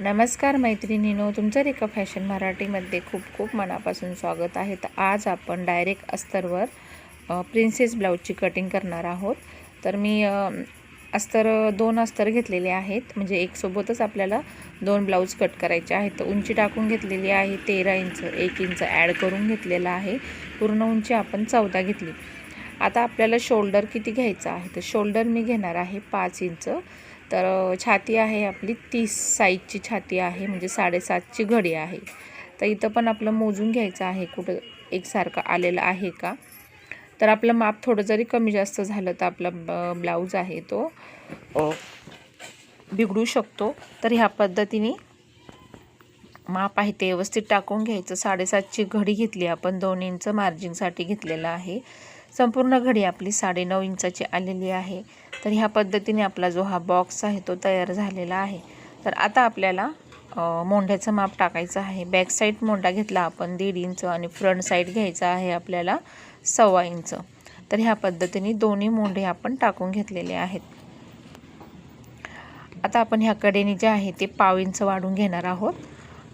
नमस्कार मैत्रिणीनो तुमचं रेखा फॅशन मराठीमध्ये खूप खूप मनापासून स्वागत आहे. तर आज आपण डायरेक्ट अस्तरवर प्रिन्सेस ब्लाऊजची कटिंग करणार आहोत. तर मी अस्तर दोन अस्तर घेतलेले आहेत. म्हणजे एक सोबतच आपल्याला दोन ब्लाऊज कट करायचे आहेत. तर उंची टाकून घेतलेली आहे तेरा इंच एक इंच ॲड करून घेतलेला आहे. पूर्ण उंची आपण चौदा घेतली. आता आपल्याला शोल्डर किती घ्यायचं आहे? तर शोल्डर मी घेणार आहे पाच इंच. तर छाती आहे आपली तीस साईजची छाती आहे म्हणजे साडेसातची घडी आहे. तर इथं पण आपलं मोजून घ्यायचं आहे कुठं एकसारखं आलेलं आहे का? तर आपलं माप थोडं जरी कमी जास्त झालं तर आपला ब- ब्लाऊज आहे तो बिघडू शकतो. तर ह्या पद्धतीने माप आहे ते व्यवस्थित टाकून घ्यायचं. साडेसातची घडी घेतली आपण. दोन इंच मार्जिनसाठी घेतलेलं आहे. संपूर्ण घडी आपली साडेनऊ इंचाची आलेली आहे. तर ह्या पद्धतीने आपला जो हा बॉक्स आहे तो तयार झालेला आहे. तर आता आपल्याला मोंढ्याचं माप टाकायचं आहे. बॅक साईड मोंढा घेतला आपण. दीड इंच आणि फ्रंट साईड घ्यायचा आहे आपल्याला सव्वा इंच. तर ह्या पद्धतीने दोन्ही मोंढे आपण टाकून घेतलेले आहेत. आता आपण ह्या कडेने जे आहे ते पाव इंच वाढून घेणार आहोत.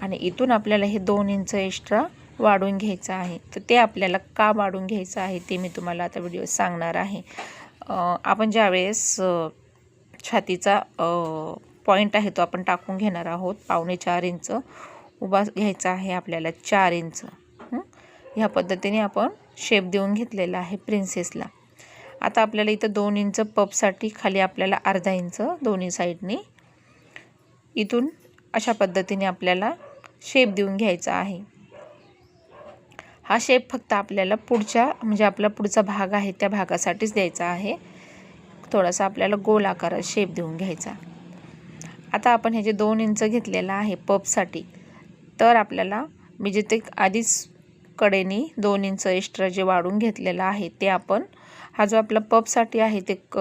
आणि इथून आपल्याला हे दोन इंच एक्स्ट्रा वाढून घ्यायचं आहे. तर ते आपल्याला का वाढून घ्यायचं आहे ते मी तुम्हाला आता व्हिडिओ सांगणार आहे. आपण ज्यावेळेस छातीचा पॉईंट आहे तो आपण टाकून घेणार आहोत पावणे चार इंच उभा घ्यायचा आहे आपल्याला चार इंच. ह्या पद्धतीने आपण शेप देऊन घेतलेला आहे प्रिन्सेसला आता आपल्याला इथं दोन इंच पपसाठी खाली आपल्याला अर्धा इंच दोन्ही साईडनी इथून अशा पद्धतीने आपल्याला शेप देऊन घ्यायचा आहे. हा शेप फक्त आपल्याला पुढच्या म्हणजे आपला पुढचा भाग आहे त्या भागासाठीच द्यायचा आहे. थोडासा आपल्याला गोल आकारात शेप देऊन घ्यायचा. आता आपण हे जे दोन इंच घेतलेलं आहे पपसाठी तर आपल्याला मी जिथे आधीच कडेनी दोन इंच एक्स्ट्रा जे वाढून घेतलेलं आहे ते आपण हा जो आपला पपसाठी आहे ते क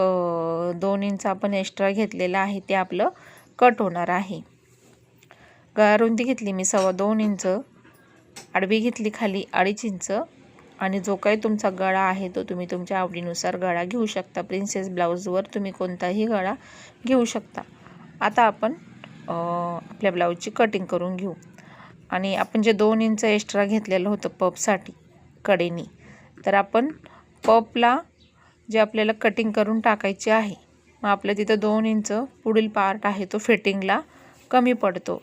दोन इंच आपण एक्स्ट्रा घेतलेलं आहे ते आपलं कट होणार आहे. गळा रुंदी घेतली मी सव्वा दोन इंच आडवी घेतली खाली अडीच इंच. आणि जो काही तुमचा गळा आहे तो तुम्ही तुमच्या आवडीनुसार गळा घेऊ शकता. प्रिन्सेस ब्लाऊजवर तुम्ही कोणताही गळा घेऊ शकता. आता आपण आपल्या ब्लाऊजची कटिंग करून घेऊ. आणि आपण जे दोन इंच एक्स्ट्रा घेतलेलं होतं पपसाठी कडेनी तर आपण पपला जे आपल्याला कटिंग करून टाकायची आहे मग आपलं तिथं दोन इंच पुढील पार्ट आहे तो फिटिंगला कमी पडतो.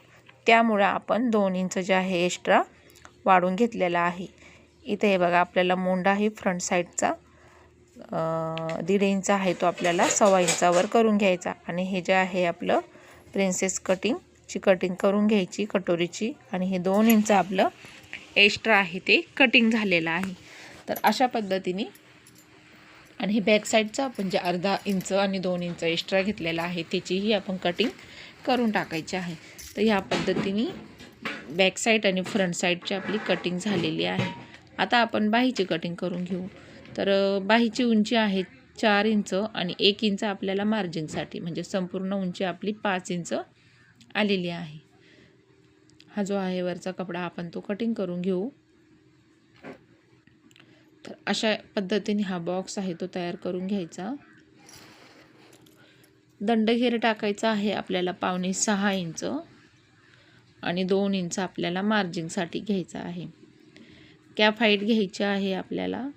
त्यामुळं आपण दोन इंच जे आहे एक्स्ट्रा वाढून घेतलेला आहे. इथे हे बघा आपल्याला मोंडा आहे फ्रंट साईडचा दीड इंच आहे तो आपल्याला सव्वा इंचावर करून घ्यायचा. आणि हे जे आहे आपलं प्रिन्सेस कटिंगची कटिंग करून घ्यायची कटोरीची. आणि हे दोन इंच आपलं एक्स्ट्रा आहे ते कटिंग झालेलं आहे. तर अशा पद्धतीने आणि हे बॅक साईडचं आपण जे अर्धा इंच आणि दोन इंच एक्स्ट्रा घेतलेला आहे त्याचीही आपण कटिंग करून टाकायची आहे. तर ह्या पद्धतीने बॅक साईड आणि फ्रंट साईडची आपली कटिंग झालेली आहे. आता आपण बाहीची कटिंग करून घेऊ. तर बाहीची उंची आहे चार इंच आणि एक इंच आपल्याला मार्जिनसाठी म्हणजे संपूर्ण उंची आपली पाच इंच आलेली आहे. हा जो आहे वरचा कपडा आपण तो कटिंग करून घेऊ. तर अशा पद्धतीने हा बॉक्स आहे तो तयार करून घ्यायचा. दंडघेर टाकायचा आहे आपल्याला पावणे सहा इंच आणि दोन इंच आपल्याला मार्जिंगसाठी घ्यायचा आहे. कॅप हाईट घ्यायची आहे आपल्याला.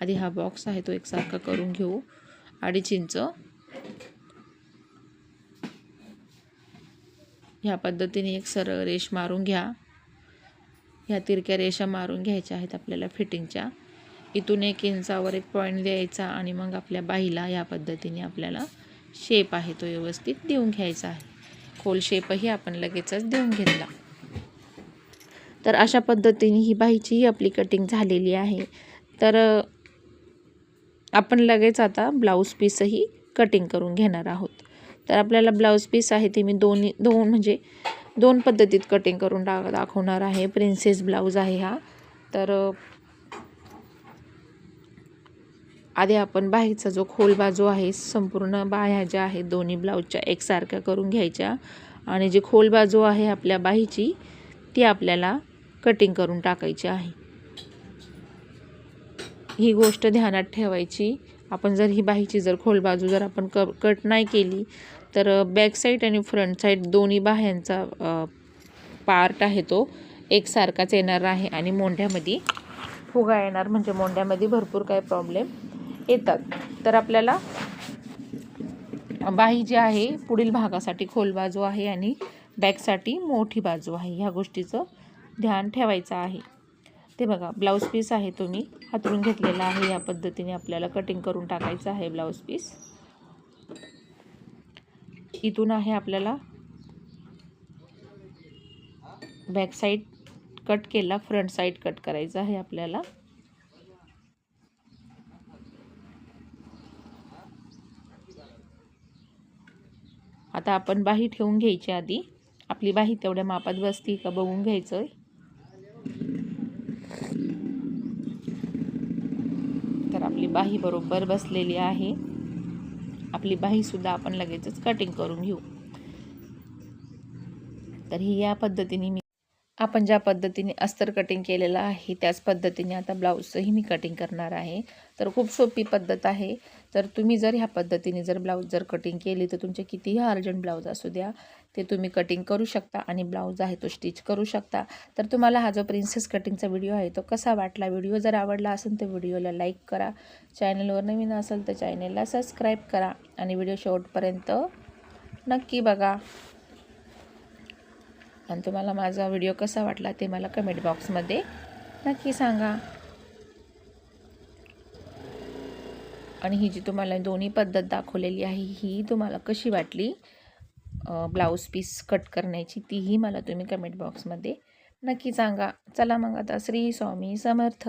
आधी हा बॉक्स आहे तो एकसारखा करून घेऊ. अडीच इंच. ह्या पद्धतीने एक सरळ रेष मारून घ्या. ह्या तिरक्या रेषा मारून घ्यायच्या आहेत आपल्याला फिटिंगच्या. इथून एक इंचावर एक पॉईंट द्यायचा आणि मग आपल्या बाईला या पद्धतीने आपल्याला शेप आहे तो व्यवस्थित देऊन घ्यायचा आहे. खोल शेपही आपण लगेचच देऊन घेतला. तर अशा पद्धतीने ही बाहीचीही आपली कटिंग झालेली आहे. तर आपण लगेच आता ब्लाऊज पीसही कटिंग करून घेणार आहोत. तर आपल्याला ब्लाऊज पीस आहे ते मी दोन्ही दोन म्हणजे दोन पद्धतीत कटिंग करून दा दाखवणार आहे. प्रिन्सेस ब्लाऊज आहे हा. तर आधी आपण बाहेरचा जो खोल बाजू आहे संपूर्ण बाह्या ज्या आहेत दोन्ही ब्लाऊजच्या एकसारख्या करून घ्यायच्या. आणि जी खोल बाजू आहे आपल्या बाहीची ती आपल्याला कटिंग करून टाकायची आहे. ही गोष्ट ध्यानात ठेवायची. आपण जर ही बाहीची जर खोल बाजू जर आपण क कट नाही केली तर बॅक साईड आणि फ्रंट साईड दोन्ही बाह्यांचा पार्ट आहे तो एकसारखाच येणार आहे आणि मोंढ्यामध्ये फुगा येणार. म्हणजे मोंढ्यामध्ये भरपूर काही प्रॉब्लेम येतात. तर आपल्याला बाही जी आहे पुढील भागासाठी खोल बाजू आहे आणि बॅकसाठी मोठी बाजू आहे. ह्या गोष्टीचं ध्यान ठेवायचं आहे. ते बघा ब्लाऊज पीस आहे तो मी हातरून घेतलेला आहे. या पद्धतीने आपल्याला कटिंग करून टाकायचं आहे ब्लाऊज पीस इथून आहे आपल्याला बॅक साईड कट केला फ्रंट साईड कट करायचा आहे आपल्याला. आता आपण बाही ठेवून घ्यायची आधी. आपली बाही तेवढ्या मापात बसती का बघून घ्यायचं तर आपली बाही बरोबर बसलेली आहे. आपली बाहीसुद्धा आपण लगेचच कटिंग करून घेऊ. तर ही या पद्धतीने मी आपण ज्या पद्धतीने अस्तर कटिंग केलेलं आहे त्याच पद्धतीने आता ब्लाऊजचंही मी कटिंग करणार आहे. तर खूप सोपी पद्धत आहे. तर तुम्ही जर ह्या पद्धतीने जर ब्लाऊज जर कटिंग केली तर तुमचे कितीही अर्जंट ब्लाऊज असू द्या ते तुम्ही कटिंग करू शकता आणि ब्लाऊज आहे तो स्टिच करू शकता. तर तुम्हाला हा जो प्रिन्सेस कटिंगचा व्हिडिओ आहे तो कसा वाटला? व्हिडिओ जर आवडला असेल तर व्हिडिओला लाईक करा. चॅनलवर नवीन असेल तर चॅनलला सबस्क्राईब करा आणि व्हिडिओ शेवटपर्यंत नक्की बघा. आणि तुम्हाला माझा व्हिडिओ कसा वाटला ते मला कमेंट बॉक्समध्ये नक्की सांगा. आणि ही जी तुम्हाला दोन्ही पद्धत दाखवलेली आहे ही तुम्हाला कशी वाटली? ब्लाऊज पीस कट करण्याची तीही मला तुम्ही कमेंट बॉक्समध्ये नक्की सांगा. चला मग आता श्री स्वामी समर्थ.